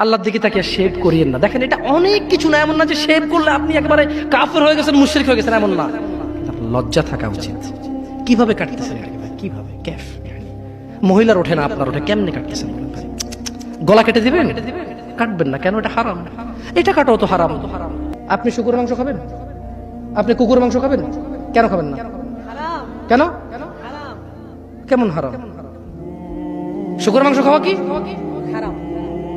আল্লাহর দিকে তাকে শেভ করিয়েন না। দেখেন, এটা অনেক কিছু না, এমন না যে শেভ করলে আপনি একবারে কাফের হয়ে গেছেন, মুশরিক হয়ে গেছেন, এমন না। লজ্জা থাকা উচিত। কীভাবে কাটতেছেন কীভাবে? ক্যাফ মহিলার ওঠে না, আপনার ওঠে। কেমনে কাটতেছেন? গলা কেটে দিবেন? কাটবেন না, কেন? এটা হারাম। এটা কাটাও তো হারাম। আপনি শুকুর মাংস খাবেন? আপনি কুকুর মাংস খাবেন? কেন খাবেন না? কেন? কেমন হারাম? শুকুর মাংস খাওয়া কি?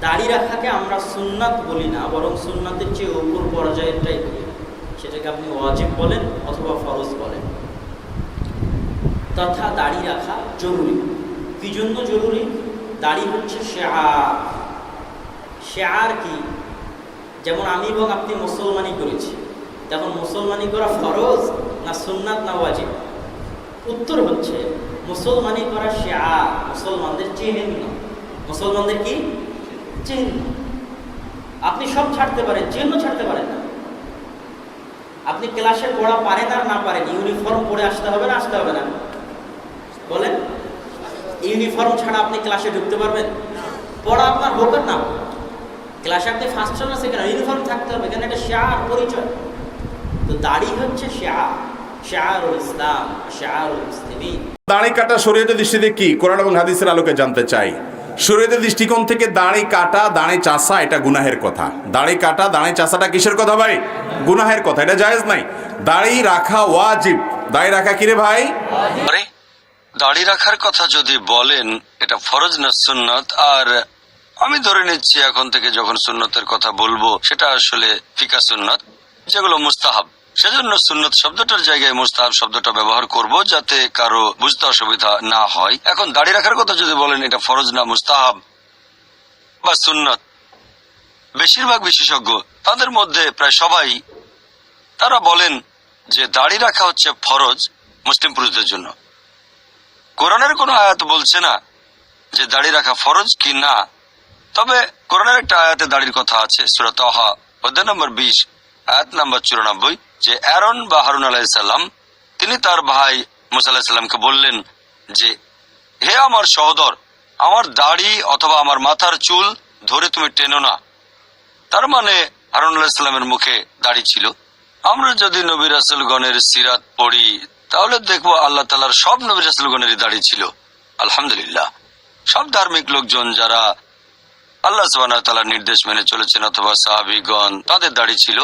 দাড়ি রাখাকে আমরা সুন্নাত বলি না, বরং সুন্নাতের চেয়ে উপর পর্যায়েরটাই বলি। সেটাকে আপনি ওয়াজিব বলেন অথবা ফরজ বলেন। তথা দাড়ি রাখা জরুরি। কি জন্য জরুরি? দাড়ি হচ্ছে শেয়ার। শেয়ার কি? যেমন আমি এবং আপনি মুসলমানি করেছি। তখন মুসলমানি করা ফরজ না সুন্নাত না ওয়াজিব? উত্তর হচ্ছে, মুসলমানি করা শেয়ার মুসলমানদের চিহ্ন মুসলমানদের কি? চিহ্ন। আপনি সব ছাড়তে পারেন, চিহ্ন ছাড়তে পারেন না। আপনি ক্লাসে পড়া পারেন আর না পারেন, ইউনিফর্ম পরে আসতে হবে না, আসতে হবে না। বলেন, ইউনিফর্ম ছাড়া আপনি ক্লাসে ঢুকতে পারবেন? পড়া আপনার হোক আর না। ক্লাসে আপনি ফার্স্ট না সেকেন্ড ইউনিফর্ম থাকতে হবে, কেন? এটা শেয়ার পরিচয়। তো দাড়ি হচ্ছে শেয়ার। শেয়ারুল ইসলাম, শেয়ারুল মুসলিমিন। দাড়ি কাটা শরীয়তের দৃষ্টিতে কি? কোরআন এবং হাদিসের আলোকে জানতে চাই। শরীয়তের দৃষ্টিকোণ থেকে দাড়ি কাটা, দাড়ি চাষা, এটা গুনাহের কথা। দাড়ি কাটা, দাড়ি চাষাটা কিসের কথা ভাই? গুনাহের কথা, এটা জায়েজ নাই। দাড়ি রাখা ওয়াজিব। দাড়ি রাখা কিরে ভাই? দাড়ি রাখার কথা যদি বলেন, এটা ফরজ না সুন্নত? আর আমি ধরে নিচ্ছি এখন থেকে যখন সুন্নতের কথা বলব, সেটা আসলে ফিকা সুন্নত, যেগুলো মুস্তাহাব। সেজন্য সুন্নত শব্দটার জায়গায় মুস্তাহাব শব্দটা ব্যবহার করব যাতে কারও বুঝতে অসুবিধা না হয়। এখন দাড়ি রাখার কথা যদি বলেন, এটা ফরজ না, মুস্তাহাব বা সুন্নত। বেশিরভাগ বিশেষজ্ঞ তাদের মধ্যে প্রায় সবাই তারা বলেন যে দাড়ি রাখা হচ্ছে ফরজ মুসলিম পুরুষদের জন্য। কোরআনের কোনো আয়াত বলছে না যে দাড়ি রাখা ফরজ কি না? তবে কোরআনের একটা আয়াতে দাড়ির কথা আছে সুরাত অধ্যায় নম্বর বিশ, আয়াত নম্বর চুরানব্বই। যে অ্যারন বা হারুন আলাহিসাল্লাম তিনি তার ভাই মুসা আলাহিসাল্লামকে বললেন যে, হে আমার সহদর, আমার দাড়ি অথবা আমার মাথার চুল ধরে তুমি টেনো না। তার মানে হারুন আলাহিসাল্লামের মুখে দাড়ি ছিল। আমরা যদি নবী রাসুলগণের সিরাত পড়ি, তাহলে দেখব আল্লাহ তালার সব নবী রাসুলগণেরই দাড়ি ছিল। আলহামদুলিল্লাহ। সব ধার্মিক লোকজন যারা আল্লাহ সুবাহ নির্দেশ মেনে চলেছেন অথবা সাহাবিগণ, তাদের দাড়ি ছিল।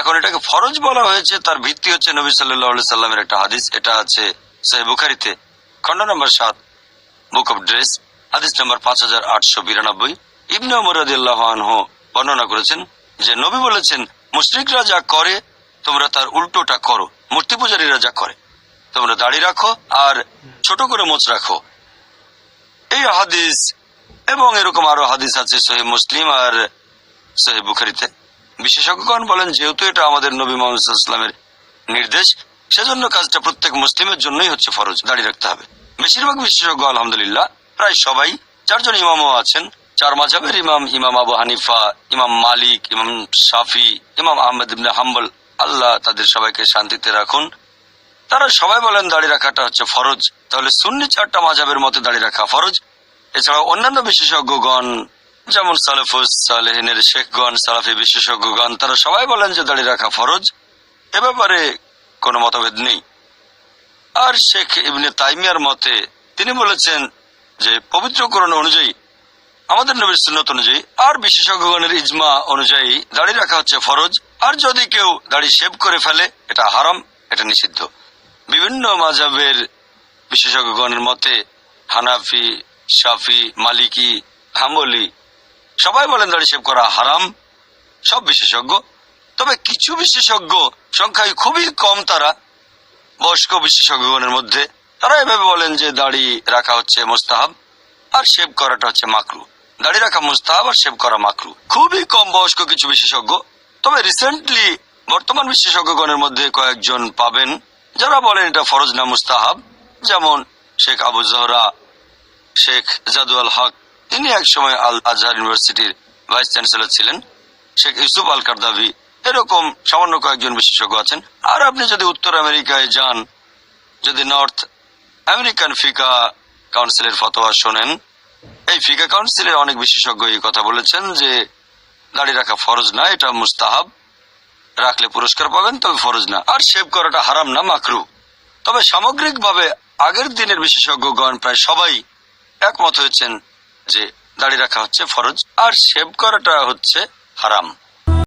এখন এটাকে ফরজ বলা হয়েছে, তার ভিত্তি হচ্ছে নবী সাল্লাহ সাল্লামের একটা হাদিস, এটা আছে সাহেব বুখারিতে। খন্ড নম্বর সাত, বুক অফ ড্রেস, হাদিস নম্বর পাঁচ হাজার আটশো বিরানব্বই। ইবনে মুরাদিল্লাহ বর্ণনা করেছেন যে, নবী বলেছেন, মুশরিকরা যা করে, তোমরা তার উল্টোটা করো। মূর্তি পূজারীরা যা করে, তোমরা দাড়ি রাখো আর ছোট করে মোচ রাখো। এই হাদিস এবং এরকম আরও হাদিস আছে সহি মুসলিম আর সহি বুখারিতে। বিশেষজ্ঞগণ বলেন, যেহেতু এটা আমাদের নবী মোহাম্মদ ইসলামের নির্দেশ, সেজন্য কাজটা প্রত্যেক মুসলিমের জন্যই হচ্ছে ফরজ, দাঁড়িয়ে রাখতে হবে। বেশিরভাগ বিশেষজ্ঞ, আলহামদুলিল্লাহ, প্রায় সবাই চারজন ইমামও আছেন, চার মাঝাবের ইমাম ইমাম আবু হানিফা, ইমাম মালিক, ইমাম শাফি, ইমাম আহমেদ ইবনে হাম্বল, আল্লাহ তাদের সবাইকে শান্তিতে রাখুন। তারা সবাই বলেন দাড়ি রাখাটা হচ্ছে ফরজ। তাহলে সুন্নি চারটা মাঝাবের মতে দাড়ি রাখা ফরজ। এছাড়া অন্যান্য বিশেষজ্ঞগণ যেমন সালেফুস সালেহিনের শেখগণ, সালাফি বিশেষজ্ঞগণ, তারা সবাই বলেন যে দাড়ি রাখা ফরজ। এ ব্যাপারে কোনো মতভেদ নেই। আর শেখ ইবনে তাইমিয়ার মতে তিনি বলেছেন যে পবিত্রকরণ অনুযায়ী, আমাদের নবীর সুন্নত অনুযায়ী আর বিশেষজ্ঞগণের ইজমা অনুযায়ী দাড়ি রাখা হচ্ছে ফরজ। আর যদি কেউ দাড়ি শেভ করে ফেলে, এটা হারাম, এটা নিষিদ্ধ। বিভিন্ন মাঝাবের বিশেষজ্ঞগণের মতে হানাফি, শাফি, মালিকি, হাম্বলি সবাই বলেন দাড়ি শেভ করা হারাম, সব বিশেষজ্ঞ। তবে কিছু বিশেষজ্ঞ সংখ্যায় খুবই কম তারা, বয়স্ক বিশেষজ্ঞগণের মধ্যে। তারা এভাবে বলেন যে দাড়ি রাখা হচ্ছে মোস্তাহাব, আর শেভ করাটা হচ্ছে মাকরু। দাড়ি রাখা মুস্তাহাব আর শেভ করা মাকরু। খুবই কম বয়স্ক কিছু বিশেষজ্ঞ। তবে রিসেন্টলি বর্তমান বিশেষজ্ঞগণের মধ্যে কয়েকজন পাবেন, যারা বলেন এটা ফরজ না মুস্তাহাব। যেমন শেখ আবু জহরা, শেখ জাদুয়াল হক তিনি একসময় আল আজহার ইউনিভার্সিটির ভাইস চ্যান্সেলর ছিলেন। শেখ ইউসুফ আল কারদাভি এরকম সামান্য কয়েকজন বিশেষজ্ঞ আছেন। আর আপনি যদি উত্তর আমেরিকায় যান, যদি নর্থ আমেরিকান ফিকা কাউন্সিলের ফতোয়া শোনেন, এই ফিকা কাউন্সিলের অনেক বিশেষজ্ঞ এই কথা বলেছেন যে, দাড়ি রাখা ফরজ না, এটা মুস্তাহাব। রাখলে পুরস্কার পাবেন, তবে ফরজ না। আর শেভ করাটা হারাম না, মাকরু। তবে সামগ্রিকভাবে আগের দিনের বিশেষজ্ঞগণ প্রায় সবাই একমত হয়েছেন যে দাড়ি রাখা হচ্ছে ফরজ আর শেভ করাটা হচ্ছে হারাম।